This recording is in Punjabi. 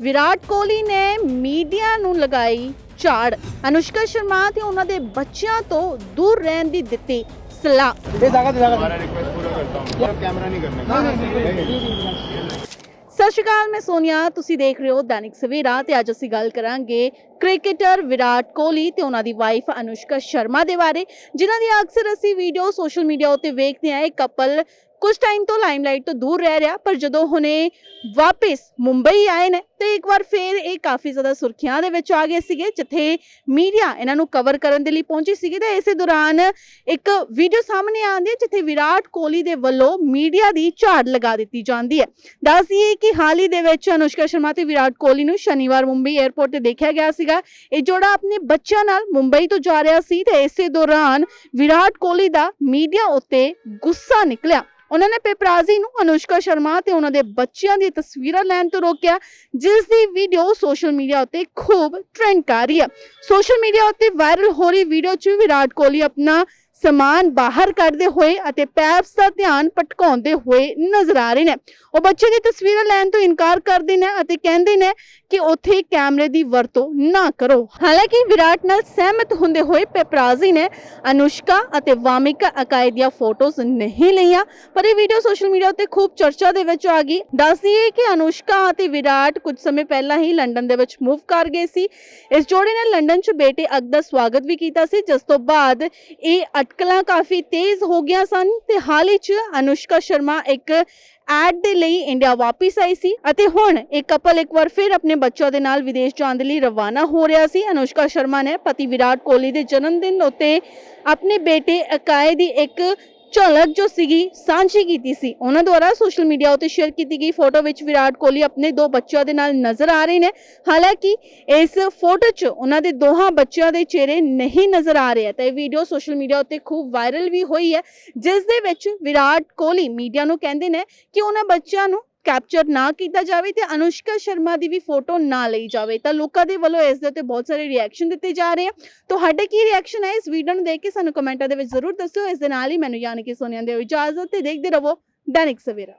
ਵਿਰਾਟ ਕੋਹਲੀ ਨੇ ਮੀਡੀਆ ਨੂੰ ਲਗਾਈ ਝਾੜ। ਅਨੁਸ਼ਕਾ ਸ਼ਰਮਾ ਤੇ ਉਹਨਾਂ ਦੇ ਬੱਚਿਆਂ ਤੋਂ ਦੂਰ ਰਹਿਣ ਦੀ ਦਿੱਤੀ ਸਲਾਹ। ਸਤਿ ਸ਼੍ਰੀ ਅਕਾਲ ਮੈਂ ਸੋਨੀਆ। ਤੁਸੀਂ ਦੇਖ ਰਹੇ ਹੋ ਦੈਨਿਕ ਸਵੇਰਾ ਤੇ ਅੱਜ ਅਸੀਂ ਗੱਲ ਕਰਾਂਗੇ ਕ੍ਰਿਕਟਰ ਵਿਰਾਟ ਕੋਹਲੀ ਤੇ ਉਹਨਾਂ ਦੀ ਵਾਈਫ ਅਨੁਸ਼ਕਾ ਸ਼ਰਮਾ ਦੇ ਬਾਰੇ ਜਿਨ੍ਹਾਂ ਦੀ ਅਕਸਰ ਅਸੀਂ ਵੀਡੀਓ ਸੋਸ਼ਲ ਮੀਡੀਆ ਉੱਤੇ ਵੇਖਦੇ ਆ ਕਪਲ ਕੁਝ ਟਾਈਮ ਤੋਂ ਲਾਈਮਲਾਈਟ ਤੋਂ ਦੂਰ ਰਹਿ ਰਿਹਾ, ਪਰ ਜਦੋਂ ਹੁਣੇ ਵਾਪਸ ਮੁੰਬਈ ਆਏ ਨੇ, ਤੇ ਇੱਕ ਵਾਰ ਫੇਰ ਇਹ ਕਾਫੀ ਜ਼ਿਆਦਾ ਸੁਰਖੀਆਂ ਦੇ ਵਿੱਚ ਆ ਗਏ ਸੀਗੇ, ਜਿੱਥੇ ਮੀਡੀਆ ਇਹਨਾਂ ਨੂੰ ਕਵਰ ਕਰਨ ਦੇ ਲਈ ਪਹੁੰਚੀ ਸੀਗੀ, ਤੇ ਇਸੇ ਦੌਰਾਨ ਇੱਕ ਵੀਡੀਓ ਸਾਹਮਣੇ ਆਉਂਦੀ ਹੈ, ਜਿੱਥੇ ਵਿਰਾਟ ਕੋਹਲੀ ਦੇ ਵੱਲੋਂ ਮੀਡੀਆ ਦੀ ਝਾੜ ਲਗਾ ਦਿੱਤੀ ਜਾਂਦੀ ਹੈ। ਦੱਸ ਦਈਏ ਕਿ ਹਾਲ ਹੀ ਦੇ ਵਿੱਚ ਅਨੁਸ਼ਕਾ ਸ਼ਰਮਾ ਤੇ ਵਿਰਾਟ ਕੋਹਲੀ ਨੂੰ ਸ਼ਨੀਵਾਰ ਮੁੰਬਈ 에ਅਰਪੋਰਟ ਤੇ ਦੇਖਿਆ ਗਿਆ ਸੀਗਾ। ਇਹ ਜੋੜਾ ਆਪਣੇ ਬੱਚਿਆਂ ਨਾਲ ਮੁੰਬਈ ਤੋਂ ਜਾ ਰਿਹਾ ਸੀ, ਤੇ ਇਸੇ ਦੌਰਾਨ ਵਿਰਾਟ ਕੋਹਲੀ ਦਾ ਮੀਡੀਆ ਉੱਤੇ ਗੁੱਸਾ ਨਿਕਲਿਆ। ਉਹਨਾਂ ਨੇ ਪੇਪਰਾਜ਼ੀ ਨੂੰ ਅਨੁਸ਼ਕਾ ਸ਼ਰਮਾ ਤੇ ਉਹਨਾਂ ਦੇ ਬੱਚਿਆਂ ਦੀ ਤਸਵੀਰਾਂ ਲੈਣ ਤੋਂ ਰੋਕਿਆ ਜਿਸ ਦੀ ਵੀਡੀਓ ਸੋਸ਼ਲ ਮੀਡੀਆ ਉੱਤੇ ਖੂਬ ਟ੍ਰੈਂਡ ਕਰ ਰਹੀ ਹੈ। ਸੋਸ਼ਲ ਮੀਡੀਆ ਉੱਤੇ ਵਾਇਰਲ ਹੋ ਰਹੀ ਵੀਡੀਓ 'ਚ ਵਿਰਾਟ ਕੋਹਲੀ ਆਪਣਾ ਸਮਾਨ ਬਾਹਰ ਕੱਢਦੇ ਹੋਏ ਅਤੇ ਪੈਪਸ ਦਾ ਧਿਆਨ ਭਟਕਾਉਂਦੇ ਹੋਏ ਨਜ਼ਰ ਆ ਰਹੇ ਨੇ। ਉਹ ਬੱਚੇ ਦੀ ਤਸਵੀਰਾਂ ਲੈਣ ਤੋਂ ਇਨਕਾਰ ਕਰਦੇ ਨੇ ਅਤੇ ਕਹਿੰਦੇ ਨੇ ਕਿ ਉੱਥੇ ਕੈਮਰੇ ਦੀ ਵਰਤੋਂ ਨਾ ਕਰੋ। ਹਾਲਾਂਕਿ ਵਿਰਾਟ ਨਾਲ ਸਹਿਮਤ ਹੁੰਦੇ ਹੋਏ ਪੇਪਰਾਜ਼ੀ ਨੇ ਅਨੁਸ਼ਕਾ ਅਤੇ ਵਾਮਿਕਾ ਅਕਾਈ ਦੀਆਂ ਫੋਟੋਜ਼ ਨਹੀਂ ਲਈਆਂ, ਪਰ ਇਹ ਵੀਡੀਓ ਸੋਸ਼ਲ ਮੀਡੀਆ ਉੱਤੇ ਖੂਬ ਚਰਚਾ ਦੇ ਵਿੱਚ ਆ ਗਈ। ਦੱਸ ਦਈਏ ਕਿ ਅਨੁਸ਼ਕਾ ਅਤੇ ਵਿਰਾਟ ਕੁਝ ਸਮੇਂ ਪਹਿਲਾਂ ਹੀ ਲੰਡਨ ਦੇ ਵਿੱਚ ਮੂਵ ਕਰ ਗਏ ਸੀ। ਇਸ ਜੋੜੇ ਨੇ ਲੰਡਨ 'ਚ ਬੇਟੇ ਅਗ ਦਾ ਸਵਾਗਤ ਵੀ ਕੀਤਾ ਸੀ, ਜਿਸ ਤੋਂ ਬਾਅਦ ਇਹ ਅਟਕਲਾਂ ਕਾਫੀ ਤੇਜ਼ ਹੋ ਗਈਆਂ ਸਨ ਤੇ ਹਾਲ ਹੀ 'ਚ ਅਨੁਸ਼ਕਾ ਸ਼ਰਮਾ ਇੱਕ ਐਡ ਦੇ ਲਈ ਇੰਡੀਆ ਵਾਪਸ ਆਈ ਸੀ ਅਤੇ ਹੁਣ ਇਹ ਕਪਲ ਇੱਕ ਵਾਰ ਫਿਰ ਆਪਣੇ ਬੱਚਿਆਂ ਦੇ ਨਾਲ ਵਿਦੇਸ਼ ਜਾਣ ਦੇ ਲਈ ਰਵਾਨਾ ਹੋ ਰਿਹਾ ਸੀ। ਅਨੁਸ਼ਕਾ ਸ਼ਰਮਾ ਨੇ ਪਤੀ ਵਿਰਾਟ ਕੋਹਲੀ ਦੇ ਜਨਮ ਦਿਨ ਉੱਤੇ ਆਪਣੇ ਬੇਟੇ ਅਕਾਏ ਦੀ ਇੱਕ ਝਲਕ ਜੋ ਸੀਗੀ, ਸਾਂਝੀ ਕੀਤੀ ਸੀ। ਉਹਨਾਂ ਦੁਆਰਾ ਸੋਸ਼ਲ ਮੀਡੀਆ ਉੱਤੇ ਸ਼ੇਅਰ ਕੀਤੀ ਗਈ ਫੋਟੋ ਵਿੱਚ ਵਿਰਾਟ ਕੋਹਲੀ ਆਪਣੇ ਦੋ ਬੱਚਿਆਂ ਦੇ ਨਾਲ ਨਜ਼ਰ ਆ ਰਹੇ ਨੇ। ਹਾਲਾਂਕਿ ਇਸ ਫੋਟੋ 'ਚ ਉਹਨਾਂ ਦੇ ਦੋਹਾਂ ਬੱਚਿਆਂ ਦੇ ਚਿਹਰੇ ਨਹੀਂ ਨਜ਼ਰ ਆ ਰਹੇ ਤਾਂ ਇਹ ਵੀਡੀਓ ਸੋਸ਼ਲ ਮੀਡੀਆ ਉੱਤੇ ਖੂਬ ਵਾਇਰਲ ਵੀ ਹੋਈ ਹੈ, ਜਿਸ ਦੇ ਵਿੱਚ ਵਿਰਾਟ ਕੋਹਲੀ ਮੀਡੀਆ ਨੂੰ ਕਹਿੰਦੇ ਨੇ ਕਿ ਉਹਨਾਂ ਬੱਚਿਆਂ ਨੂੰ ਕੈਪਚਰ ਨਾ ਕੀਤਾ ਜਾਵੇ ਤੇ ਅਨੁਸ਼ਕਾ ਸ਼ਰਮਾ ਦੀ ਵੀ ਫੋਟੋ ਨਾ ਲਈ ਜਾਵੇ। ਤਾਂ ਲੋਕਾਂ ਦੇ ਵੱਲੋਂ ਇਸ ਦੇ ਉੱਤੇ ਬਹੁਤ ਸਾਰੇ ਰਿਐਕਸ਼ਨ ਦਿੱਤੇ ਜਾ ਰਹੇ ਆ। ਤੁਹਾਡੇ ਕੀ ਰਿਐਕਸ਼ਨ ਹੈ ਇਸ ਵੀਡੀਓ ਨੂੰ ਦੇਖ ਕੇ ਸਾਨੂੰ ਕਮੈਂਟਾਂ ਦੇ ਵਿੱਚ ਜ਼ਰੂਰ ਦੱਸਿਓ। ਇਸ ਦੇ ਨਾਲ ਹੀ ਮੈਨੂੰ ਯਾਨੀ ਕਿ ਸੋਨੀਆ ਦਿਓ ਇਜਾਜ਼ਤ ਤੇ ਦੇਖਦੇ ਰਹੋ। ਦੈਨਿਕ ਸਵੇਰਾ।